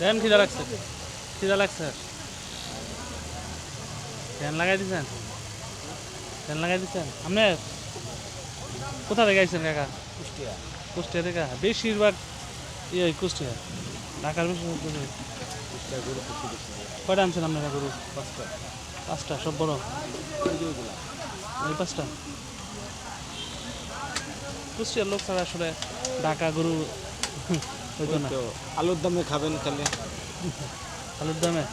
দেন খিদা লাগছে। খিদা লাগছে। ফ্যান লাগাই দিছেন? ফ্যান লাগাই দিছেন? আপনি কোথা থেকে আইছেন কাকা? কুষ্টিয়া। কুষ্টিয়া থেকে? বেশিরভাগ ইয়ে কুষ্টিয়া। ঢাকার বেশি কুষ্টিয়া। গরু কয়টা আনছেন আপনারা গরু? পাঁচটা। পাঁচটা সব বড়? ওই পাঁচটা? কুষ্টিয়ার লোক ছাড়া আসলে ঢাকা গরু হইতো না। আলুর দামে খাবেন খালি। আলুর দামে?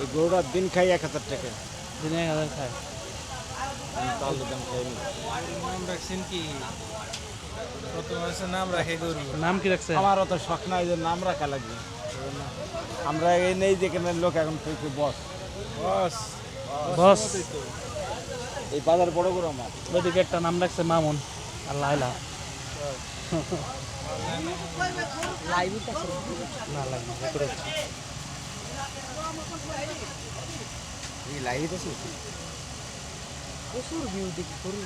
এই গরুটার দিন খাই এক হাজার টাকা। দিনে এক হাজার খায় আমি তো আলুর দাম খাইনি নাম রাখছেন কি? কত নাম রাখে নাম কি রাখছে আমার অত শখ নাই যে নাম রাখা লাগবে। আমরা এই নেই যেখানে লোক এখন বস। বস। বস। এই বাজার বড় গরু আমার। ওইদিকে একটা নাম রাখছে মামুন আর লাইলা না লাগবে লাইট আছে? প্রচুর ভিউ দেখি করি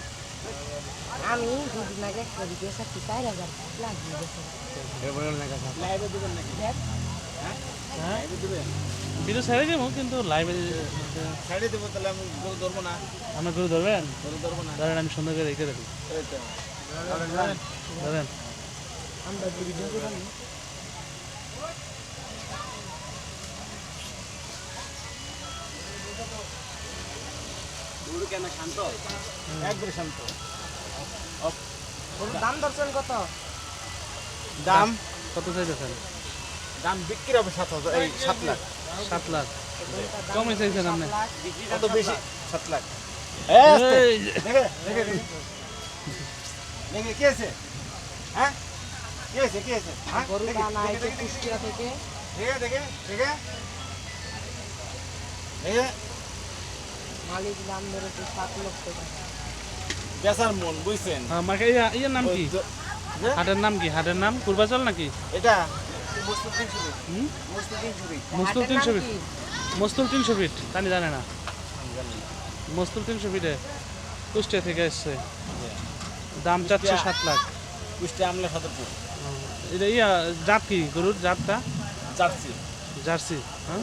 আমি দুদিন আগে একটা ভিডিও সাথে চার হাজার লাগিয়ে গেছে হ্যাঁ ভিডিও ছেড়ে দেবো কিন্তু লাইভে দেবো তাহলে আমি গরু ধরবো না। আমরা করে ধরবেন? গরু ধরবো না। ধরেন আমি সুন্দর করে রেখে দেবো। ধরেন আমরা ভিডিও করে একবারে শান্ত। দাম দর্শন কত? দাম? কত চাইতেছেন? দাম বিক্রি হবে সাত হাজার এই সাত লাখ। সাত লাখ। কমে চাইছেন আপনি? কত বেশি? সাত লাখ। এই, দেখে দেখে দেখে। দেখে কি আছে হ্যাঁ? কি আছে কি আছে গরু দানা থেকে। দেখে দেখে দেখে। দেখে। মালিক দাম ধরেছে সাত লক্ষ টাকা। বেচার মন বুঝছেন? আমার ইয়া- ইয়ের নাম কি? হাটের নাম কি? হাটের নাম? পূর্বাচল নাকি? এটা মুস্তুল তিনশো ফিট মুস্তুল তিনশো ফিট তানি জানে না। মস্তুল তিনশো ফিটে কুষ্টিয়া থেকে এসছে। দাম চাচ্ছে সাত লাখ। কুষ্টি আমলা সদরপুর এটা ইয়া জাত কি গরুর? জাতটা? চাচ্ছি জার্সি হ্যাঁ?